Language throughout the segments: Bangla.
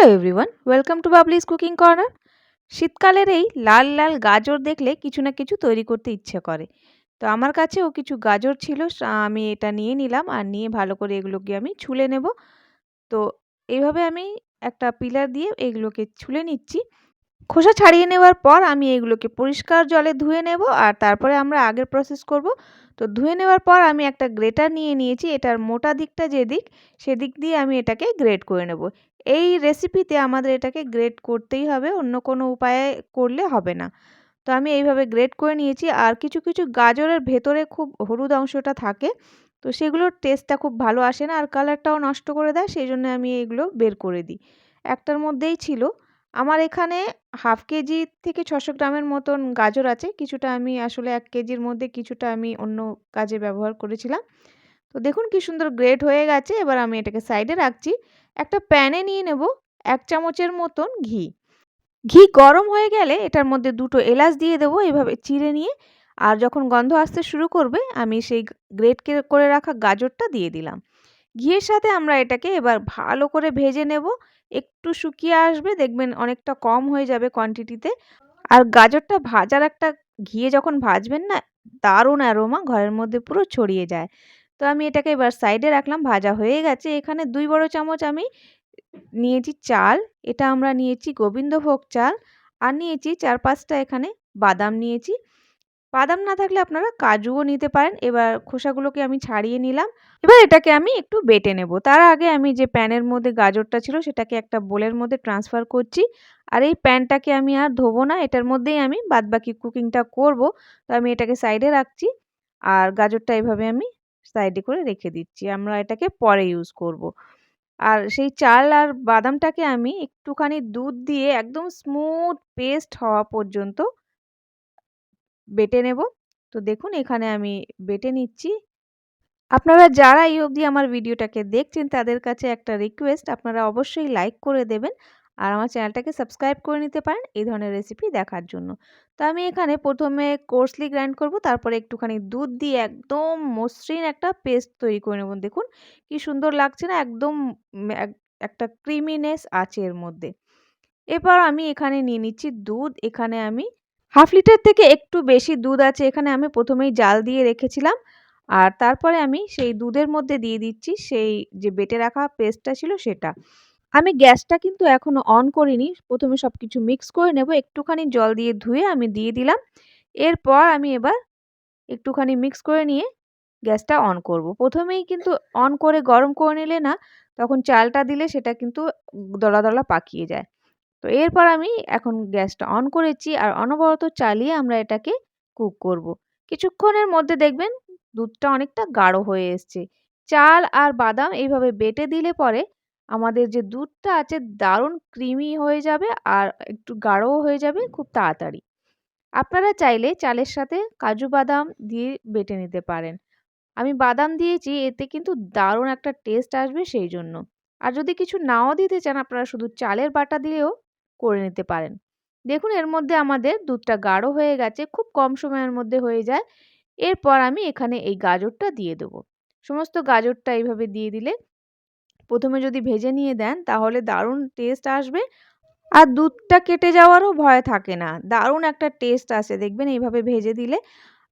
Hello everyone welcome to Babli's cooking corner শীতকালের এই লাল লাল গাজর দেখলে কিছু না কিছু তৈরি করতে ইচ্ছে করে। তো আমার কাছেও কিছু গাজর ছিল আমি এটা নিয়ে নিলাম আর নিয়ে ভালো করে এগুলোকে আমি ছুলে নেব। তো এইভাবে আমি একটা পিলার দিয়ে এগুলোকে ছুলে নিচ্ছি। খোসা ছাড়িয়ে নেওয়ার পর আমি এগুলোকে পরিষ্কার জলে ধুয়ে নেব আর তারপরে আমরা আগের প্রসেস করব। তো ধুয়ে নেওয়ার পর আমি একটা গ্রেটার নিয়ে নিয়েছি, এটার মোটা দিকটা যে দিক সেদিক দিয়ে আমি এটাকে গ্রেট করে নেব। এই রেসিপিতে আমাদের এটাকে গ্রেট করতেই হবে, অন্য কোনো উপায়ে করলে হবে না। তো আমি এইভাবে গ্রেট করে নিয়েছি, আর কিছু কিছু গাজরের ভেতরে খুব হলুদ অংশটা থাকে, তো সেগুলোর টেস্টটা খুব ভালো আসে না, আর কালারটাও নষ্ট করে দেয় সেই জন্য আমি এগুলো বের করে দিই। একটার মধ্যেই ছিল। আমার এখানে হাফ কেজি থেকে ছশো গ্রামের মতন গাজর আছে, কিছুটা আমি আসলে এক কেজির মধ্যে কিছুটা আমি অন্য কাজে ব্যবহার করেছিলাম। তো দেখুন কি সুন্দর গ্রেট হয়ে গেছে, এবার আমি এটাকে সাইডে রাখছি। একটা প্যানে নিয়ে নেব এক চামচের মতন ঘি। ঘি গরম হয়ে গেলে এটার মধ্যে দুটো এলাচ দিয়ে দেবো এভাবে চিড়ে নিয়ে। আর যখন গন্ধ আসতে শুরু করবে, আমি সেই গ্রেট করে রাখা গাজরটা দিয়ে দিলাম। ঘিয়ের সাথে আমরা এটাকে এবার ভালো করে ভেজে নেব। একটু শুকিয়ে আসবে, দেখবেন অনেকটা কম হয়ে যাবে কোয়ান্টিটিতে আর গাজরটা ভাজার একটা ঘিয়ে যখন ভাজবেন না, দারুণ অ্যারোমা ঘরের মধ্যে পুরো ছড়িয়ে যায়। তো আমি এটাকে এবার সাইডে রাখলাম, ভাজা হয়ে গেছে। এখানে দুই বড় চামচ আমি নিয়েছি চাল, এটা আমরা নিয়েছি গোবিন্দভোগ চাল আর নিয়েছি চার পাঁচটা এখানে বাদাম নিয়েছি। বাদাম না থাকলে আপনারা কাজুও নিতে পারেন। এবার খোসাগুলোকে আমি ছাড়িয়ে নিলাম। এবার এটাকে আমি একটু বেটে নেব। তার আগে আমি যে প্যানের মধ্যে গাজরটা ছিল সেটাকে একটা বোলের মধ্যে ট্রান্সফার করছি। আর এই প্যানটাকে আমি আর ধোবো না, এটার মধ্যেই আমি বাদবাকি কুকিংটা করব। তো আমি এটাকে সাইডে রাখছি। আর গাজরটা এভাবে আমি সাইডে করে রেখে দিচ্ছি। আমরা এটাকে পরে ইউজ করব। আর সেই চাল আর বাদামটাকে আমি একটুখানি দুধ দিয়ে একদম স্মুথ পেস্ট হওয়া পর্যন্ত বেটে নেব। তো দেখুন, এখানে আমি বেটে নিচ্ছি। আপনারা যারা এই অবধি আমার ভিডিওটাকে দেখছেন, তাদের কাছে একটা রিকোয়েস্ট আপনারা অবশ্যই লাইক করে দেবেন। আর আমার চ্যানেলটাকে সাবস্ক্রাইব করে নিতে পারেন এই ধরনের রেসিপি দেখার জন্য। তো আমি এখানে প্রথমে কোর্সলি গ্রাইন্ড করব, তারপরে একটুখানি দুধ দিয়ে একদম মসৃণ একটা পেস্ট তৈরি করে নেব। দেখুন কি সুন্দর লাগছে না, একদম একটা ক্রিমিনেস আছে এর মধ্যে। এবার আমি এখানে নিয়ে নিচ্ছি দুধ, এখানে আমি হাফ লিটার থেকে একটু বেশি দুধ আছে, এখানে আমি প্রথমেই জাল দিয়ে রেখেছিলাম। আর তারপরে আমি সেই দুধের মধ্যে দিয়ে দিচ্ছি সেই যে বেটে রাখা পেস্টটা ছিল সেটা। আমি গ্যাসটা কিন্তু এখনও অন করিনি। প্রথমে সব কিছু মিক্স করে নেব। একটুখানি জল দিয়ে ধুয়ে আমি দিয়ে দিলাম। এরপর আমি এবার একটুখানি মিক্স করে নিয়ে গ্যাসটা অন করব। প্রথমেই কিন্তু অন করে গরম করে নিলে না, তখন চালটা দিলে সেটা কিন্তু দলা দলা পাকিয়ে যায়। তো এরপর আমি এখন গ্যাসটা অন করেছি আর অনবরত চালিয়ে আমরা এটাকে কুক করব। কিছুক্ষণের মধ্যে দেখবেন দুধটা অনেকটা গাঢ় হয়ে এসছে। চাল আর বাদাম এইভাবে বেটে দিলে পরে আমাদের যে দুধটা আছে দারুণ ক্রিমি হয়ে যাবে আর একটু গাঢ়ও হয়ে যাবে খুব তাড়াতাড়ি। আপনারা চাইলে চালের সাথে কাজু বাদাম দিয়ে বেটে নিতে পারেন। আমি বাদাম দিয়েছি, এতে কিন্তু দারুণ একটা টেস্ট আসবে সেই জন্য আর যদি কিছু নাও দিতে চান, আপনারা শুধু চালের বাটা দিয়েও করে নিতে পারেন। দেখুন, এর মধ্যে আমাদের দুধটা গাঢ় হয়ে গেছে, খুব কম সময়ের মধ্যে হয়ে যায়। এরপর আমি এখানে এই গাজরটা দিয়ে দেবো। সমস্ত গাজরটা এইভাবে দিয়ে দিলে প্রথমে যদি ভেজে নিয়ে দেন, তাহলে দারুণ টেস্ট আসবে। আর দুধটা কেটে যাওয়ারও ভয় থাকে না। দারুণ একটা টেস্ট আসে, দেখবেন এইভাবে ভেজে দিলে।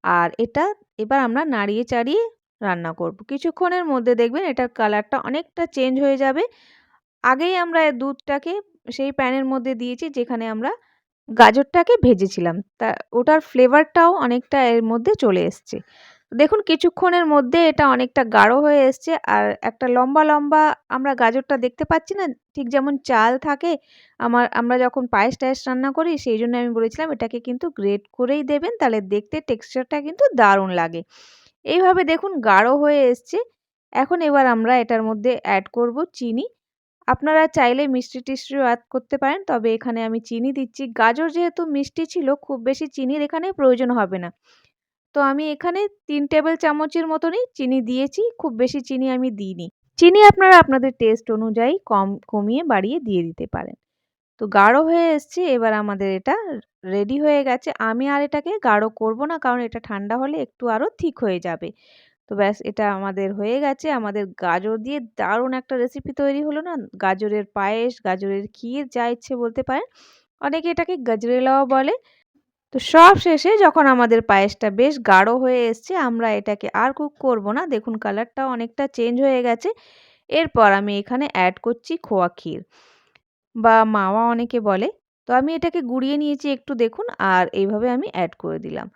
আর এটা এবার আমরা নাড়িয়ে চাড়িয়ে রান্না করব। কিছুক্ষণের মধ্যে দেখবেন এটার কালারটা অনেকটা চেঞ্জ হয়ে যাবে। আগেই আমরা দুধটাকে সেই প্যানের মধ্যে দিয়েছি, যেখানে আমরা গাজরটাকে ভেজেছিলাম। তা ওটার ফ্লেভারটাও অনেকটা এর মধ্যে চলে এসছে। দেখুন কিছুক্ষণের মধ্যে এটা অনেকটা গাঢ় হয়ে এসছে। আর একটা লম্বা লম্বা আমরা গাজরটা দেখতে পাচ্ছি না, ঠিক যেমন চাল থাকে। আমার, আমরা যখন পায়েস, টায়েস রান্না করি, সেই জন্য আমি বলেছিলাম এটাকে কিন্তু গ্রেট করেই দেবেন, তাহলে দেখতে টেক্সচারটা কিন্তু দারুণ লাগে। এইভাবে দেখুন গাঢ় হয়ে এসছে। এখন এবার আমরা এটার মধ্যে অ্যাড করব চিনি। আপনারা চাইলে মিষ্টি টিষ্টিও অ্যাড করতে পারেন, তবে এখানে আমি চিনি দিচ্ছি। গাজর যেহেতু মিষ্টি ছিল, খুব বেশি চিনির এখানে প্রয়োজন হবে না। তো আমি এখানে তিন টেবিল চামচের মতনই চিনি দিয়েছি, খুব বেশি চিনি আমি দিইনি। চিনি আপনারা আপনাদের টেস্ট অনুযায়ী কম, কমিয়ে বাড়িয়ে দিয়ে দিতে পারেন। তো গাঢ় হয়ে এসছে, এবার আমাদের এটা রেডি হয়ে গেছে। আমি আর এটাকে গাঢ় করব না, কারণ এটা ঠান্ডা হলে একটু আরও ঠিক হয়ে যাবে। তো ব্যাস, এটা আমাদের হয়ে গেছে। আমাদের গাজর দিয়ে দারুণ একটা রেসিপি তৈরি হলো না? গাজরের পায়েস, গাজরের ক্ষীর, যা ইচ্ছে বলতে পারেন। অনেকে এটাকে গজরেলাও বলে। তো সব শেষে যখন আমাদের পায়েসটা বেশ গাঢ় হয়ে এসছে, আমরা এটাকে আর কুক করব না। দেখুন কালারটা অনেকটা চেঞ্জ হয়ে গেছে। এরপর আমি এখানে অ্যাড করছি খোয়া ক্ষীর বা মাওয়া অনেকে বলে। তো আমি এটাকে গুঁড়িয়ে নিয়েছি একটু দেখুন আর এইভাবে আমি অ্যাড করে দিলাম।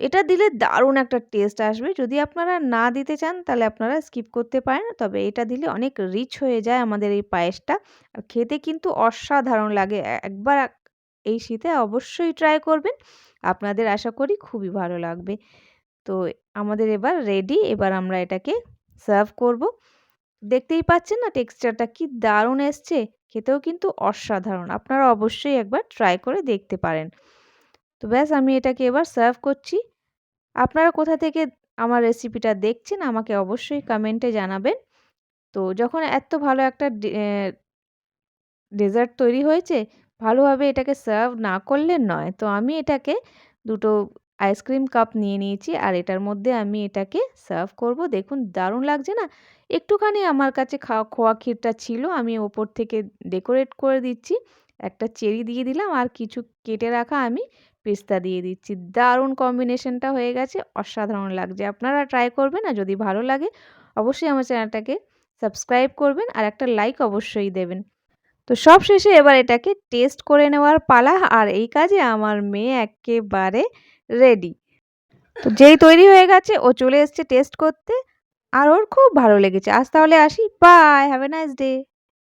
এটা দিলে দারুণ একটা টেস্ট আসবে। যদি আপনারা না দিতে চান তাহলে আপনারা স্কিপ করতে পারেন। তবে এটা দিলে অনেক রিচ হয়ে যায় আমাদের এই পায়েসটা। আর খেতে কিন্তু অসাধারণ লাগে। একবার এই শীতে অবশ্যই ট্রাই করবেন। আপনাদের আশা করি খুবই ভালো লাগবে। তো আমাদের এবার রেডি এবার আমরা এটাকে সার্ভ করব। দেখতেই পাচ্ছেন না টেক্সচারটা কি দারুণ এসছে। খেতেও কিন্তু অসাধারণ। আপনারা অবশ্যই একবার ট্রাই করে দেখতে পারেন। তো ব্যাস, আমি এটাকে এবার সার্ভ করছি। আপনারা কোথা থেকে আমার রেসিপিটা দেখছেন আমাকে অবশ্যই কমেন্টে জানাবেন। তো যখন এত ভালো একটা ডেজার্ট তৈরি হয়েছে ভালোভাবে এটাকে সার্ভ না করলে নয়। তো আমি এটাকে দুটো আইসক্রিম কাপ নিয়ে নিয়েছি আর এটার মধ্যে আমি এটাকে সার্ভ করব। দেখুন, দারুণ লাগছে না? একটুখানি আমার কাছে খাওয়া, খোয়া ক্ষীরটা ছিল, আমি ওপর থেকে ডেকোরেট করে দিচ্ছি। একটা চেরি দিয়ে দিলাম আর কিছু কেটে রাখা আমি পেস্তা দিয়ে দিচ্ছি। দারুণ কম্বিনেশনটা হয়ে গেছে, অসাধারণ লাগছে। আপনারা ট্রাই করবেন আর যদি ভালো লাগে, অবশ্যই আমার চ্যানেলটাকে সাবস্ক্রাইব করবেন আর একটা লাইক অবশ্যই দেবেন। তো সব শেষে এবার এটাকে টেস্ট করে নেওয়ার পালা আর এই কাজে আমার মেয়ে একেবারে রেডি তো যেই তৈরি হয়ে গেছে, ও চলে এসছে টেস্ট করতে আর ওর খুব ভালো লেগেছে। আজ তাহলে আসি। Bye have a nice day